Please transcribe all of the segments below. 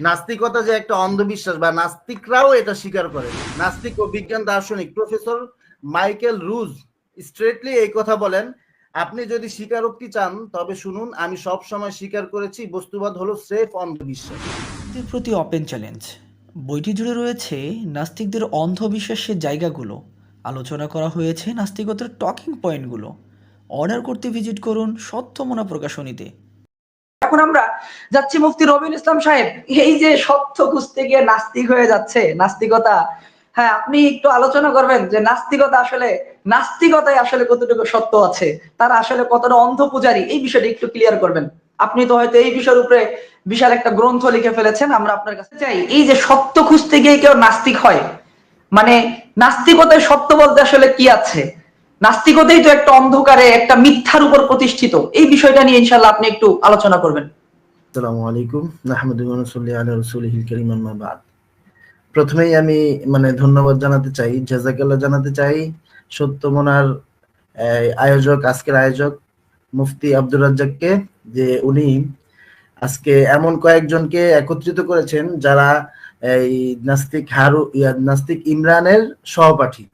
নাস্তিকতা যে একটা অন্ধবিশ্বাস বা নাস্তিকরাও এটা স্বীকার করে। নাস্তিক ও বিজ্ঞান দার্শনিক প্রফেসর মাইকেল রুজ স্ট্রেটলি এই কথা বলেন, আপনি যদি স্বীকারোক্তি চান, তবে শুনুন, আমি সব সময় স্বীকার করেছি, বস্তুবাদ হলো সেফ অন্ধবিশ্বাস। প্রতি ওপেন চ্যালেঞ্জ বইটি জুড়ে রয়েছে নাস্তিকদের অন্ধবিশ্বাসের জায়গাগুলো। আলোচনা করা হয়েছে নাস্তিকতার টকিং পয়েন্টগুলো অর্ডার করতে ভিজিট করুন সত্যমনা প্রকাশনীতে। এখন আমরা যাচ্ছি মুফতি রবিউল ইসলাম সাহেব, এই যে সত্য খুঁজতে গিয়ে নাস্তিক হয়ে যাচ্ছে, নাস্তিকতা। হ্যাঁ আপনি একটু আলোচনা করবেন যে নাস্তিকতা আসলে, নাস্তিকতায় আসলে কতটুকু সত্য আছে, তারা আসলে কতটা অন্ধ পূজারী, এই বিষয়টা একটু ক্লিয়ার করবেন। আপনি তো হয়তো এই বিষয়ের উপরে বিশাল একটা গ্রন্থ লিখে ফেলেছেন, আমরা আপনার কাছে চাই, এই যে সত্য খুঁজতে গিয়ে কেউ নাস্তিক হয় মানে নাস্তিকতায় সত্য বলতে আসলে কি আছে? নাস্তিকতাই তো একটা অন্ধকারে, একটা মিথ্যার উপর প্রতিষ্ঠিত। এই বিষয়টা নিয়ে ইনশাল্লাহ আপনি একটু আলোচনা করবেন। আসসালামু আলাইকুম। বাদ। প্রথমেই আমি মানে ধন্যবাদ জানাতে চাই, জাযাকাল্লাহ জানাতে চাই, সত্যমনার আয়োজক, আজকের আয়োজক, মুফতি আব্দুর রাজ্জাককে, যে উনি আজকে এমন কয়েকজনকে একত্রিত করেছেন যারা এই নাস্তিক হারু নাস্তিক ইমরানের সহপাঠী।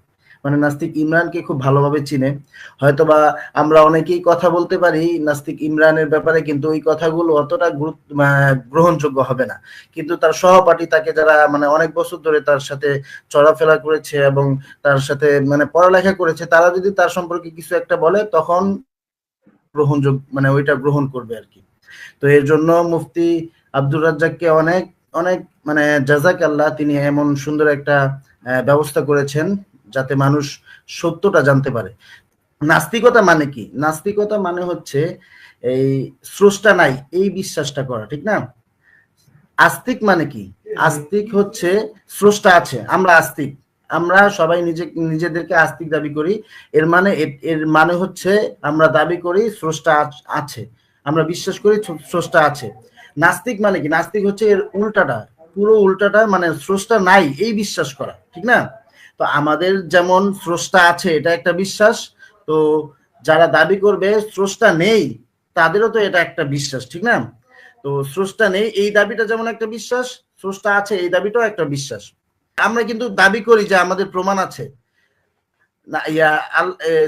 মানে নাস্তিক ইমরানকে খুব ভালোভাবে চিনে। হয়তোবা আমরা অনেকেই কথা বলতে পারি, নাস্তিক ইমরানের ব্যাপারে কিন্তু ওই কথাগুলো অতটা গুরুত্ব গ্রহণযোগ্য হবে না। কিন্তু তার সহপাঠী তাকে যারা মানে অনেক বছর ধরে তার সাথে চলাফেরা করেছে এবং তার সাথে মানে পড়ালেখা করেছে, তারা যদি তার সম্পর্কে কিছু একটা বলে, তখন গ্রহণযোগ্য মানে ওইটা গ্রহণ করবে আর কি। তো এর জন্য মুফতি আব্দুর রাজ্জাককে অনেক অনেক মানে জাজাক আল্লাহ তিনি এমন সুন্দর একটা ব্যবস্থা করেছেন। যাতে মানুষ সত্যটা জানতে পারে। নাস্তিকতা মানে কি? নাস্তিকতা মানে হচ্ছে এই স্রষ্টা নাই, এই বিশ্বাসটা করা, ঠিক না? আস্তিক মানে কি? আস্তিক হচ্ছে স্রষ্টা আছে, আমরা আস্তিক। আমরা সবাই নিজে, নিজেদেরকে আস্তিক দাবি করি, এর মানে এর মানে হচ্ছে আমরা দাবি করি স্রষ্টা আছে আমরা বিশ্বাস করি স্রষ্টা আছে। নাস্তিক মানে কি? নাস্তিক হচ্ছে এর উল্টাটা, পুরো উল্টাটা মানে স্রষ্টা নাই, এই বিশ্বাস করা, ঠিক না? তো আমাদের যেমন স্রষ্টা আছে, এটা একটা বিশ্বাস। তো যারা দাবি করবে, স্রষ্টা নেই, তাদেরও তো এটা একটা বিশ্বাস, ঠিক না? তো স্রষ্টা নেই, এই দাবিটা যেমন একটা বিশ্বাস, স্রষ্টা আছে, এই দাবিটাও একটা বিশ্বাস। আমরা কিন্তু দাবি করি যে আমাদের প্রমাণ আছে। না, ইয়া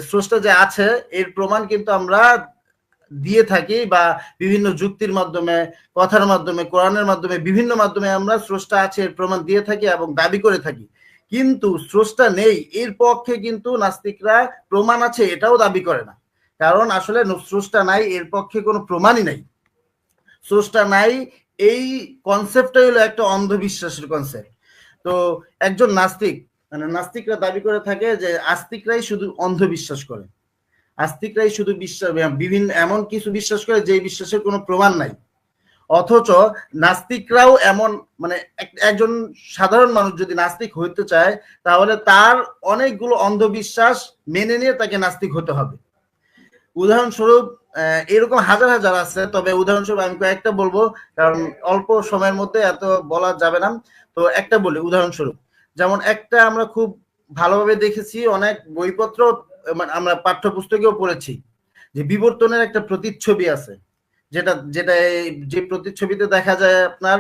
স্রষ্টা যে আছে, এর প্রমাণ কিন্তু আমরা দিয়ে থাকি বা বিভিন্ন যুক্তির মাধ্যমে, কথার মাধ্যমে, কোরআনের মাধ্যমে, বিভিন্ন মাধ্যমে আমরা স্রষ্টা আছে, এর প্রমাণ দিয়ে থাকি এবং দাবি করে থাকি। কিন্তু স্রষ্টা নেই। এর পক্ষে কিন্তু নাস্তিকরা প্রমাণ আছে, এটাও দাবি করে না। কারণ আসলে স্রষ্টা নাই, এর পক্ষে কোনো প্রমাণই নাই। স্রষ্টা নাই, এই কনসেপ্টটাই হলো একটা অন্ধবিশ্বাসের কনসেপ্ট তো একজন নাস্তিক মানে নাস্তিকরা দাবি করে থাকে যে আস্তিকরাই শুধু অন্ধবিশ্বাস করে। আস্তিকরাই শুধু বিশ্বাস বিভিন্ন এমন কিছু বিশ্বাস করে যে বিশ্বাসের কোনো প্রমাণ নাই। অথচ নাস্তিকরাও এমন মানে এক- একজন সাধারণ মানুষ যদি নাস্তিক হইতে চায়, তাহলে তার অনেকগুলো অন্ধবিশ্বাস মেনে নিয়ে তাকে নাস্তিক হতে হবে। উদাহরণস্বরূপ এরকম হাজার হাজার আছে, তবে উদাহরণস্বরূপ আমি কয়েকটা বলব, কারণ অল্প সময়ের মধ্যে এত বলা যাবে না। তো একটা বলি, উদাহরণস্বরূপ, যেমন একটা আমরা খুব ভালোভাবে দেখেছি, অনেক বইপত্র মানে আমরা পাঠ্যপুস্তকেও পড়েছি, যে বিবর্তনের একটা প্রতিচ্ছবি আছে। যেটা যেটা এই যে প্রতিচ্ছবিতে দেখা যায় আপনার,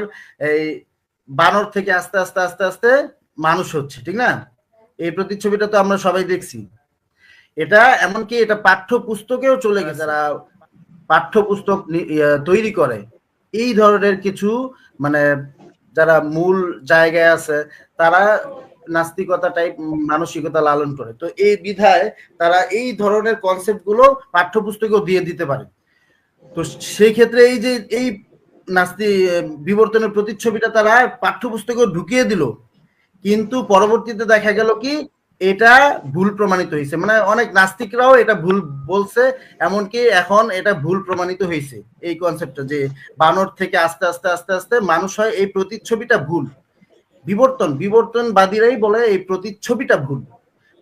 এই বানর থেকে আস্তে আস্তে আস্তে আস্তে মানুষ হচ্ছে, ঠিক না? এই প্রতিচ্ছবিটা তো আমরা সবাই দেখছি। এটা এমনকি এটা পাঠ্য পুস্তকেও চলে গেছে, যারা পাঠ্যপুস্তক নি- তৈরি করে। এই ধরনের কিছু মানে যারা মূল জায়গায় আছে, তারা নাস্তিকতা টাইপ মানসিকতা লালন করে। তো এই বিধায় তারা এই ধরনের কনসেপ্টগুলো পাঠ্যপুস্তকেও দিয়ে দিতে পারে। তো সেই ক্ষেত্রে এই যে, এই নাস্তি বিবর্তনের প্রতিচ্ছবিটা তারা পাঠ্যপুস্তকে ঢুকিয়ে দিল। কিন্তু পরবর্তীতে দেখা গেল কি, এটা ভুল প্রমাণিত হয়েছে। মানে অনেক নাস্তিকরাও এটা ভুল বলছে, এমনকি এখন এটা ভুল প্রমাণিত হয়েছে। এই কনসেপ্টটা যে বানর থেকে আস্তে আস্তে আস্তে আস্তে মানুষ হয়, এই প্রতিচ্ছবিটা ভুল। বিবর্তন, বিবর্তনবাদীরাই বলে এই প্রতিচ্ছবিটা ভুল।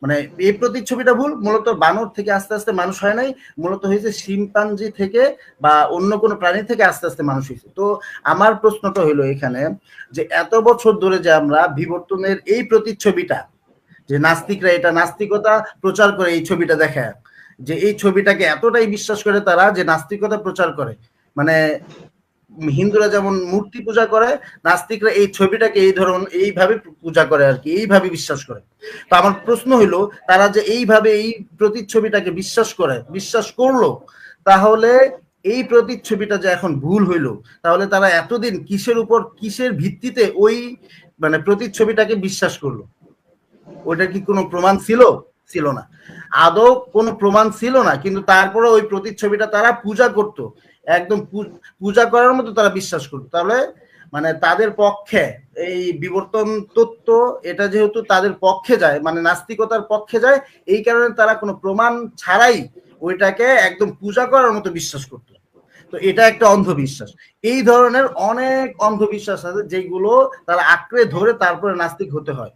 মানে এই প্রতিচ্ছবিটা ভুল, মূলত বানর থেকে আস্তে আস্তে মানুষ হয় নাই, মূলত হয়েছে শিম্পাঞ্জি থেকে বা অন্য কোনো প্রাণী থেকে আস্তে আস্তে মানুষ হয়েছে। তো আমার প্রশ্নটা হলো এখানে যে এত বছর ধরে যে আমরা বিবর্তনের এই প্রতিচ্ছবিটা, যে নাস্তিকরা এটা নাস্তিকতা প্রচার করে এই ছবিটা দেখায়, যে এই ছবিটাকে এতটাই বিশ্বাস করে তারা যে নাস্তিকতা প্রচার করে মানে হিন্দুরা যেমন মূর্তি পূজা করে, নাস্তিকরা এই ছবিটাকে এই ধরন, এইভাবে পূজা করে আর কি, এইভাবে বিশ্বাস করে। তো আমার প্রশ্ন হইল, তারা যে এইভাবে এই প্রতিচ্ছবিটাকে বিশ্বাস করে, বিশ্বাস করল, তাহলে এই প্রতিচ্ছবিটা যে এখন ভুল হইল, তাহলে তারা এতদিন কিসের উপর, কিসের ভিত্তিতে ওই মানে প্রতিচ্ছবিটাকে বিশ্বাস করল? ওইটা কি কোনো প্রমাণ ছিল? ছিল না। আদৌ কোনো প্রমাণ ছিল না, কিন্তু তারপরে ওই প্রতিচ্ছবিটা তারা পূজা করত। একদম পূজা করার মতো তারা বিশ্বাস করতো তাহলে মানে তাদের পক্ষে এই বিবর্তন তত্ত্ব, এটা যেহেতু তাদের পক্ষে যায় মানে নাস্তিকতার পক্ষে যায়, এই কারণে তারা কোনো প্রমাণ ছাড়াই ওইটাকে একদম পূজা করার মতো বিশ্বাস করত। তো এটা একটা অন্ধবিশ্বাস। এই ধরনের অনেক অন্ধবিশ্বাস আছে যেগুলো তারা আঁকড়ে ধরে তারপরে নাস্তিক হতে হয়।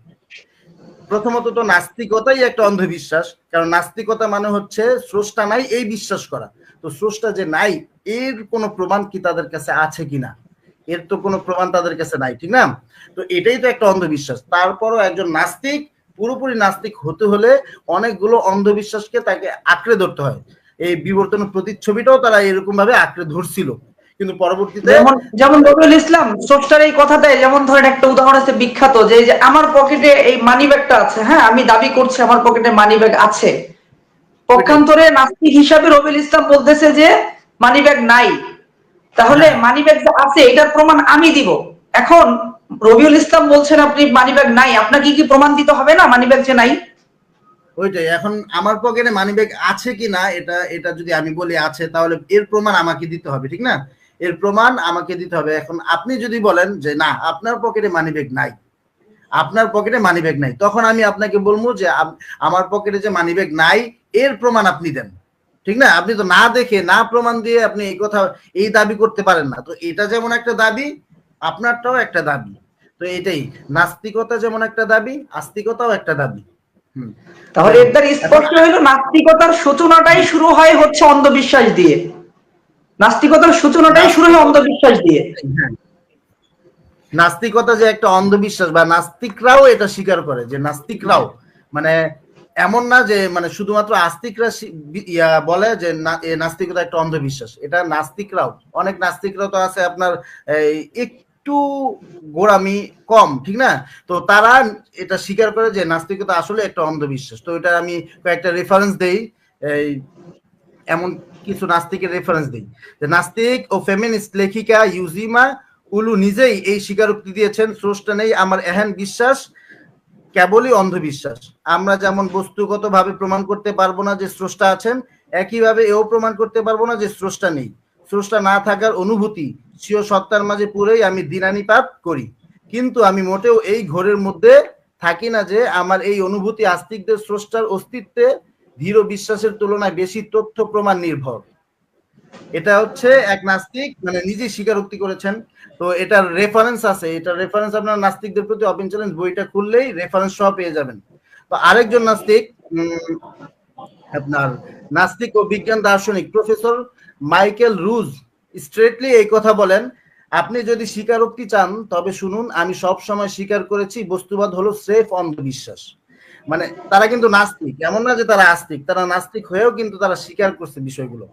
প্রথমত তো নাস্তিকতাই একটা অন্ধবিশ্বাস, কারণ নাস্তিকতা মানে হচ্ছে স্রষ্টা নাই, এই বিশ্বাস করা। তো স্রষ্টা যে নাই, এর কোনো প্রমাণ কি তাদের কাছে আছে কিনা? এর তো কোনো প্রমাণ তাদের কাছে নাই, ঠিক না? তো এটাই তো একটা অন্ধবিশ্বাস। তারপরও একজন নাস্তিক, পুরোপুরি নাস্তিক হতে হলে অনেকগুলো অন্ধবিশ্বাসকে তাকে আঁকড়ে ধরতে হয়। এই বিবর্তন প্রতিচ্ছবিটাও তারা এরকম ভাবে আঁকড়ে ধরছিল। কিন্তু পরবর্তীতে যেমন যেমন রবিউল ইসলাম, স্রষ্টার এই কথাটাই, যেমন ধরেন একটা উদাহরণ আছে বিখ্যাত, যে আমার পকেটে এই মানি ব্যাগটা আছে হ্যাঁ আমি দাবি করছি আমার পকেটে মানি ব্যাগ আছে। পক্ষান্তরে নাস্তিক হিসাবে রবিউল ইসলাম বলতেছে যে মানি ব্যাগ নাই। তাহলে মানি ব্যাগ যে আছে এটার প্রমাণ আমি দিব। এখন রবিউল ইসলাম বলছেন আপনি মানি ব্যাগ নাই আপনাকে কি প্রমাণ দিতে হবে না মানি ব্যাগ যে নাই? ওইটাই এখন আমার পকেটে মানিব্যাগ আছে কি না এটা এটা যদি আমি বলি আছে তাহলে এর প্রমাণ আমাকে দিতে হবে ঠিক না? এর প্রমাণ আমাকে দিতে হবে। এখন আপনি যদি বলেন যে না আপনার পকেটে মানিব্যাগ নাই। আপনার পকেটে মানিব্যাগ নাই। তখন আমি আপনাকে বলব যে আমার পকেটে যে মানিব্যাগ নাই এর প্রমাণ আপনি দেন। ঠিক না? আপনি তো না দেখে না প্রমাণ দিয়ে আপনি এই কথা এই দাবি করতে পারেন না। তো এটা যেমন একটা দাবি আপনারটাও একটা দাবি। তো এটাই নাস্তিকতা যেমন একটা দাবি আস্তিকতাও একটা দাবি। হুম। তাহলে এর দ্বারা স্পষ্ট হলো নাস্তিকতার সূচনাটাই শুরু হয় হচ্ছে অন্ধবিশ্বাস দিয়ে। নাস্তিকতার সূচনাটাই শুরু হয়। অন্ধবিশ্বাস দিয়ে। হ্যাঁ। নাস্তিকতা যে একটা অন্ধবিশ্বাস, বা নাস্তিকরাও এটা স্বীকার করে, যে নাস্তিকরাও মানে এমন না যে মানে শুধুমাত্র আস্তিকরা বলে যে নাস্তিকতা একটা অন্ধবিশ্বাস, এটা নাস্তিকরাও, অনেক নাস্তিকরা তো আছে আপনার একটু গোড়ামি কম, ঠিক না? তো তারা এটা স্বীকার করে যে নাস্তিকতা আসলে একটা অন্ধবিশ্বাস, তো এটা আমি কয়েকটা রেফারেন্স দেই, এই এমন কিছু নাস্তিকের রেফারেন্স দিই, যে নাস্তিক ও ফেমিনিস্ট লেখিকা ইউজিমা উলু নিজেই এই স্বীকারোক্তি দিয়েছেন, স্রষ্টা নেই, আমার এহেন বিশ্বাস, কেবলই অন্ধবিশ্বাস। আমরা যেমন বস্তুগতভাবে প্রমাণ করতে পারব না যে স্রষ্টা আছেন, একইভাবে এও প্রমাণ করতে পারব না যে স্রষ্টা নেই। স্রষ্টা না থাকার অনুভূতি স্বীয় সত্তার মাঝে পুরেই আমি দিনানিপাত করি। কিন্তু আমি মোটেও এই ঘোরের মধ্যে থাকি না যে আমার এই অনুভূতি আস্তিকদের স্রষ্টার অস্তিত্বে দৃঢ় বিশ্বাসের তুলনায় বেশি তথ্য প্রমাণ নির্ভর। এটা হচ্ছে এক নাস্তিক মানে নিজে স্বীকারোক্তি করেছেন। তো এটার রেফারেন্স আছে। এটার রেফারেন্স আপনার নাস্তিকদের প্রতি ওপেন চ্যালেঞ্জ বইটা খুললেই রেফারেন্স সহ পেয়ে যাবেন। তো আরেকজন নাস্তিক আপনার নাস্তিক ও বিজ্ঞান দার্শনিক, প্রফেসর মাইকেল রুজ স্ট্রেটলি এই কথা বলেন, আপনি যদি স্বীকারোক্তি চান, তবে শুনুন, আমি সব সময় স্বীকার করেছি, বস্তুবাদ হলো স্রেফ অন্ধবিশ্বাস। মানে তারা কিন্তু নাস্তিক। এমন না যে তারা আস্তিক, তারা নাস্তিক হয়েও কিন্তু তারা স্বীকার করছে বিষয়গুলো।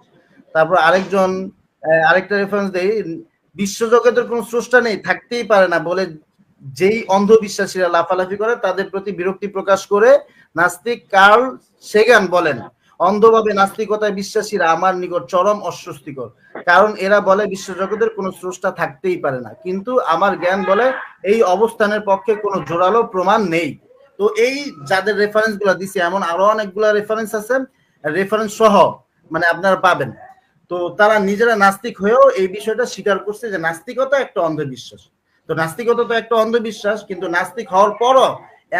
তারপর আরেকজন আরেকটা রেফারেন্স দেই। বিশ্বজগতের কোনো স্রষ্টা নেই, থাকতেই পারে না বলে যেই অন্ধবিশ্বাসীরা লাফালাফি করে, তাদের প্রতি বিরক্তি প্রকাশ করে নাস্তিক কার্ল সেগান বলেন, অন্ধভাবে নাস্তিকতায় বিশ্বাসীরা আমার নিকট চরম অস্বস্তিকর। কারণ এরা বলে বিশ্বজগতের কোনো স্রষ্টা থাকতেই পারে না। কিন্তু আমার জ্ঞান বলে এই অবস্থানের পক্ষে কোনো জোরালো প্রমাণ নেই। তো এই যাদের রেফারেন্সগুলা দিছে, এমন আরও অনেকগুলা রেফারেন্স আছে। রেফারেন্স সহ মানে আপনারা পাবেন। তো তারা নিজেরা নাস্তিক হয়েও এই বিষয়টা স্বীকার করছে যে নাস্তিকতা একটা অন্ধবিশ্বাস। তো নাস্তিকতা তো একটা অন্ধবিশ্বাস, কিন্তু নাস্তিক হওয়ার পরও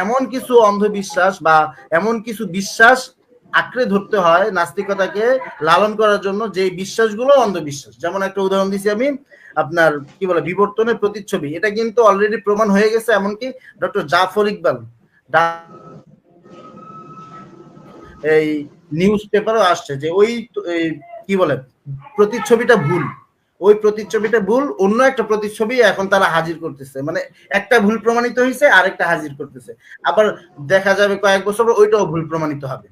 এমন কিছু অন্ধবিশ্বাস বা এমন কিছু বিশ্বাস আঁকড়ে ধরতে হয় নাস্তিকতাকে লালন করার জন্য যে বিশ্বাসগুলো অন্ধবিশ্বাস। যেমন একটা উদাহরণ দিছি আমি, আপনার কি বলে, বিবর্তনের প্রতিচ্ছবি। এটা কিন্তু অলরেডি প্রমাণ হয়ে গেছে, এমনকি ডক্টর জাফর ইকবাল এই নিউজ পেপারও আসছে যে ওই কি বলে, প্রতিচ্ছবিটা ভুল। ওই প্রতিচ্ছবিটা ভুল, অন্য একটা প্রতিচ্ছবি এখন তারা হাজির করতেছে। মানে একটা ভুল প্রমাণিত হয়েছে আরেকটা হাজির করতেছে। আবার দেখা যাবে কয়েক বছর ওইটাও ভুল প্রমাণিত হবে।